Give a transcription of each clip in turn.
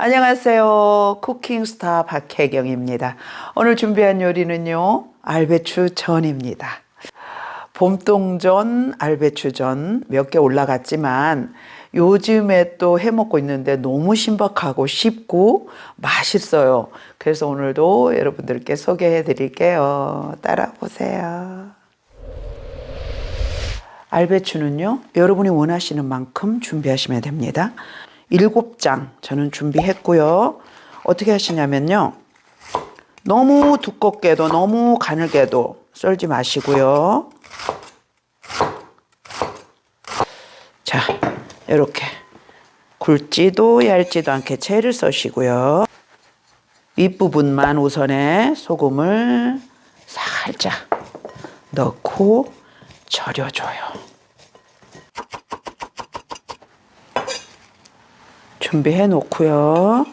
안녕하세요. 쿠킹스타 박혜경입니다. 오늘 준비한 요리는요, 알배추 전입니다. 봄동전, 알배추 전 몇 개 올라갔지만 요즘에 또 해먹고 있는데 너무 신박하고 쉽고 맛있어요. 그래서 오늘도 여러분들께 소개해 드릴게요. 따라 보세요. 알배추는요, 여러분이 원하시는 만큼 준비하시면 됩니다. 일곱 장 저는 준비했고요. 어떻게 하시냐면요. 너무 두껍게도 너무 가늘게도 썰지 마시고요. 자, 이렇게 굵지도 얇지도 않게 채를 써시고요. 윗부분만 우선에 소금을 살짝 넣고 절여줘요. 준비해 놓고요.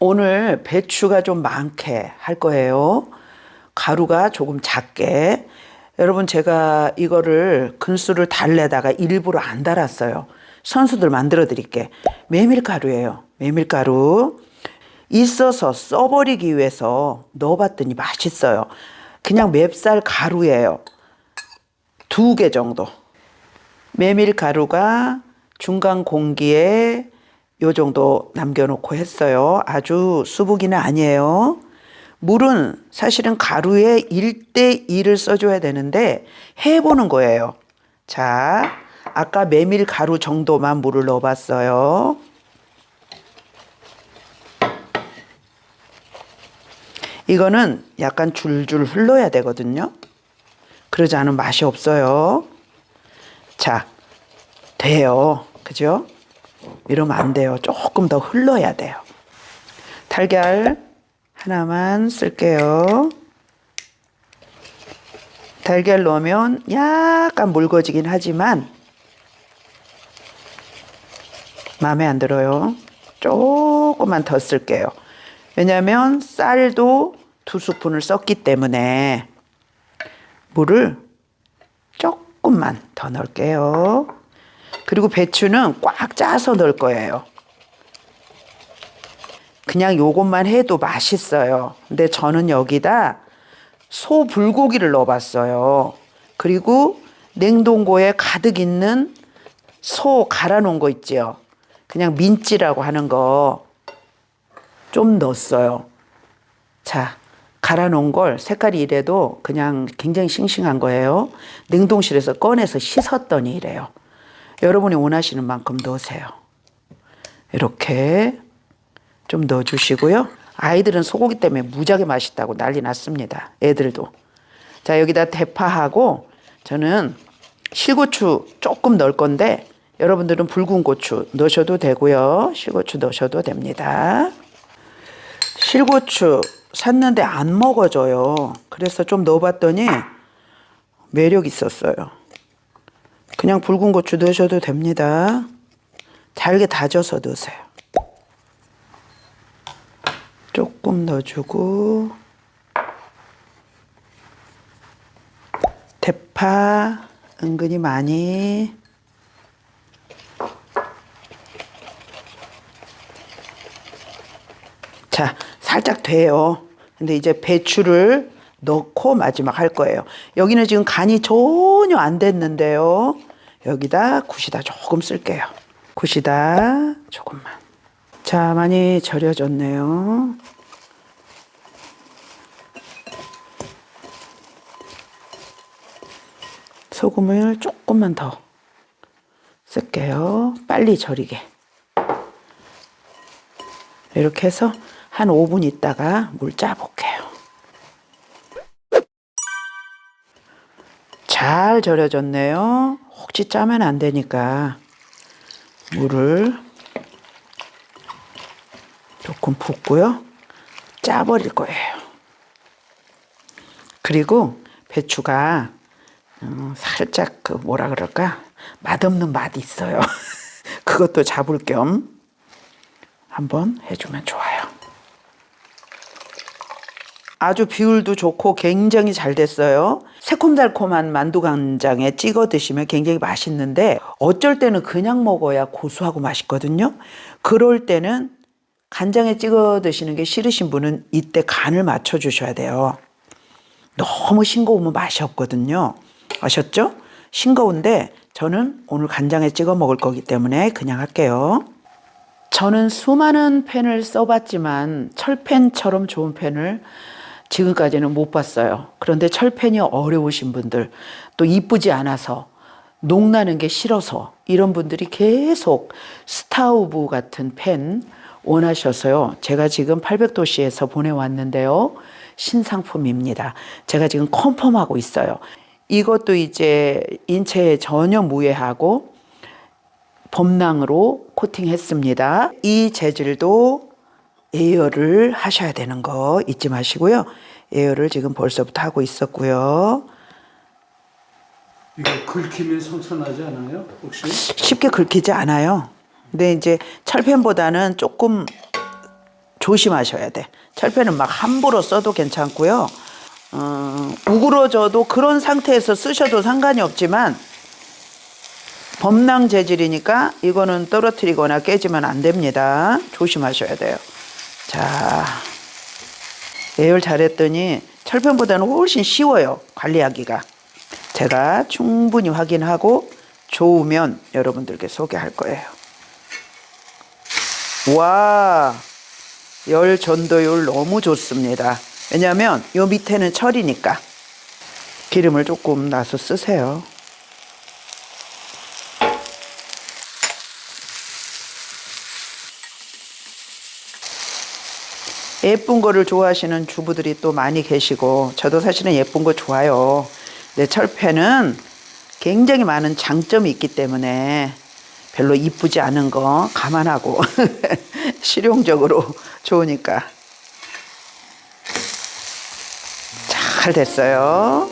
오늘 배추가 좀 많게 할 거예요. 가루가 조금 작게. 여러분 제가 이거를 근수를 달래다가 일부러 안 달았어요. 선수들 만들어 드릴게. 메밀가루예요. 메밀가루. 있어서 써버리기 위해서 넣어봤더니 맛있어요. 그냥 맵쌀 가루예요. 두 개 정도. 메밀가루가 중간 공기에 요 정도 남겨놓고 했어요. 아주 수북이는 아니에요. 물은 사실은 가루에 1대1을 써줘야 되는데 해보는 거예요. 자, 아까 메밀 가루 정도만 물을 넣어봤어요. 이거는 약간 줄줄 흘러야 되거든요. 그러지 않으면 맛이 없어요. 자, 돼요. 그죠? 이러면 안 돼요. 조금 더 흘러야 돼요. 달걀 하나만 쓸게요. 달걀 넣으면 약간 묽어지긴 하지만 마음에 안 들어요. 조금만 더 쓸게요. 왜냐하면 쌀도 두 스푼을 썼기 때문에 물을 조금만 더 넣을게요. 그리고 배추는 꽉 짜서 넣을 거예요. 그냥 요것만 해도 맛있어요. 근데 저는 여기다 소 불고기를 넣어봤어요. 그리고 냉동고에 가득 있는 소 갈아 놓은 거 있지요. 그냥 민찌라고 하는 거 좀 넣었어요. 자, 갈아 놓은 걸 색깔이 이래도 그냥 굉장히 싱싱한 거예요. 냉동실에서 꺼내서 씻었더니 이래요. 여러분이 원하시는 만큼 넣으세요. 이렇게 좀 넣어주시고요. 아이들은 소고기 때문에 무지하게 맛있다고 난리 났습니다. 애들도. 자, 여기다 대파하고 저는 실고추 조금 넣을 건데 여러분들은 붉은 고추 넣으셔도 되고요. 실고추 넣으셔도 됩니다. 실고추 샀는데 안 먹어져요. 그래서 좀 넣어봤더니 매력 있었어요. 그냥 붉은 고추 넣으셔도 됩니다. 잘게 다져서 넣으세요. 조금 넣어주고 대파 은근히 많이 자 살짝 돼요. 근데 이제 배추를 넣고 마지막 할 거예요. 여기는 지금 간이 전혀 안 됐는데요. 여기다 굿이다 조금 쓸게요. 굿이다 조금만. 자, 많이 절여졌네요. 소금을 조금만 더 쓸게요. 빨리 절이게. 이렇게 해서 한 5분 있다가 물 짜볼게요. 잘 절여졌네요. 혹시 짜면 안 되니까 물을 조금 붓고요. 짜버릴 거예요. 그리고 배추가 음, 살짝 그 뭐라 그럴까 맛없는 맛이 있어요. 그것도 잡을 겸 한번 해주면 좋아요. 아주 비율도 좋고 굉장히 잘 됐어요. 새콤달콤한 만두 간장에 찍어 드시면 굉장히 맛있는데 어쩔 때는 그냥 먹어야 고소하고 맛있거든요. 그럴 때는 간장에 찍어 드시는 게 싫으신 분은 이때 간을 맞춰 주셔야 돼요. 너무 싱거우면 맛이 없거든요. 아셨죠? 싱거운데 저는 오늘 간장에 찍어 먹을 거기 때문에 그냥 할게요. 저는 수많은 펜을 써봤지만 철펜처럼 좋은 펜을 지금까지는 못 봤어요. 그런데 철펜이 어려우신 분들, 또 이쁘지 않아서, 녹나는 게 싫어서, 이런 분들이 계속 스타우브 같은 펜 원하셔서요. 제가 지금 800도씨에서 보내왔는데요. 신상품입니다. 제가 지금 컨펌하고 있어요. 이것도 이제 인체에 전혀 무해하고 범랑으로 코팅했습니다. 이 재질도 예열을 하셔야 되는 거 잊지 마시고요. 예열을 지금 벌써부터 하고 있었고요. 이거 긁히면 상처나지 않아요? 혹시? 쉽게 긁히지 않아요. 근데 이제 철펜보다는 조금 조심하셔야 돼. 철펜은 막 함부로 써도 괜찮고요. 어, 우그러져도 그런 상태에서 쓰셔도 상관이 없지만 범랑 재질이니까 이거는 떨어뜨리거나 깨지면 안 됩니다. 조심하셔야 돼요. 자, 예열 잘했더니 철펜보다는 훨씬 쉬워요. 관리하기가. 제가 충분히 확인하고 좋으면 여러분들께 소개할 거예요. 와, 열 전도율 너무 좋습니다. 왜냐하면 요 밑에는 철이니까 기름을 조금 나서 쓰세요. 예쁜 거를 좋아하시는 주부들이 또 많이 계시고 저도 사실은 예쁜 거 좋아요. 근데 철펜은 굉장히 많은 장점이 있기 때문에 별로 이쁘지 않은 거 감안하고 실용적으로 좋으니까 잘 됐어요.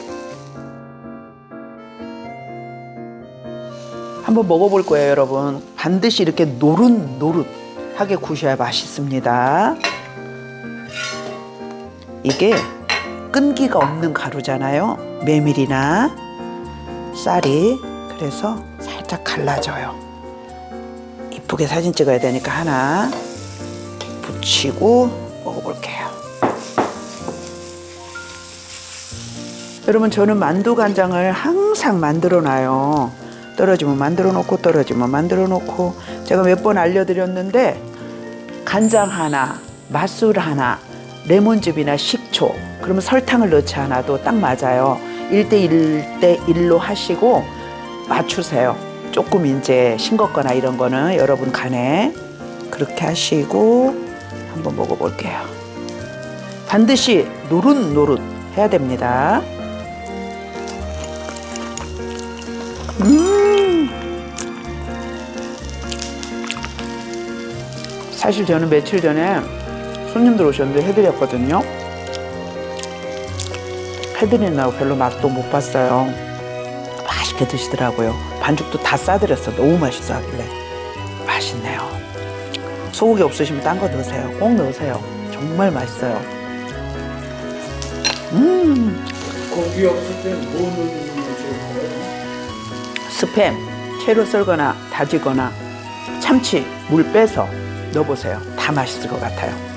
한번 먹어볼 거예요, 여러분. 반드시 이렇게 노릇노릇하게 구셔야 맛있습니다. 이게 끈기가 없는 가루잖아요. 메밀이나 쌀이 그래서 살짝 갈라져요. 이쁘게 사진 찍어야 되니까 하나 붙이고 먹어볼게요. 여러분 저는 만두 간장을 항상 만들어 놔요. 떨어지면 만들어 놓고 떨어지면 만들어 놓고 제가 몇 번 알려드렸는데 간장 하나, 맛술 하나, 레몬즙이나 식초, 그러면 설탕을 넣지 않아도 딱 맞아요. 1대 1 대 1로 하시고 맞추세요. 조금 이제 싱겁거나 이런 거는 여러분 간에 그렇게 하시고 한번 먹어볼게요. 반드시 노릇노릇 해야 됩니다. 음. 사실 저는 며칠 전에 손님들 오셨는데 해드렸거든요. 해드린다고 별로 맛도 못 봤어요. 맛있게 드시더라고요. 반죽도 다 싸드렸어. 너무 맛있어 하길래. 맛있네요. 소고기 없으시면 딴 거 넣으세요. 꼭 넣으세요. 정말 맛있어요. 음, 고기 없을 때뭐 넣는 게 좋을까요? 스팸, 채로 썰거나 다지거나 참치, 물 빼서 넣어보세요. 다 맛있을 것 같아요.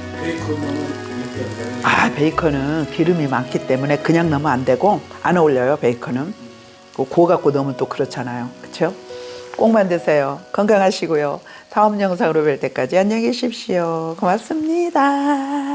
아, 베이컨은 기름이 많기 때문에 그냥 넣으면 안 되고 안 어울려요, 베이컨은. 그 구워 갖고 넣으면 또 그렇잖아요. 그렇죠? 꼭 만드세요. 건강하시고요. 다음 영상으로 뵐 때까지 안녕히 계십시오. 고맙습니다.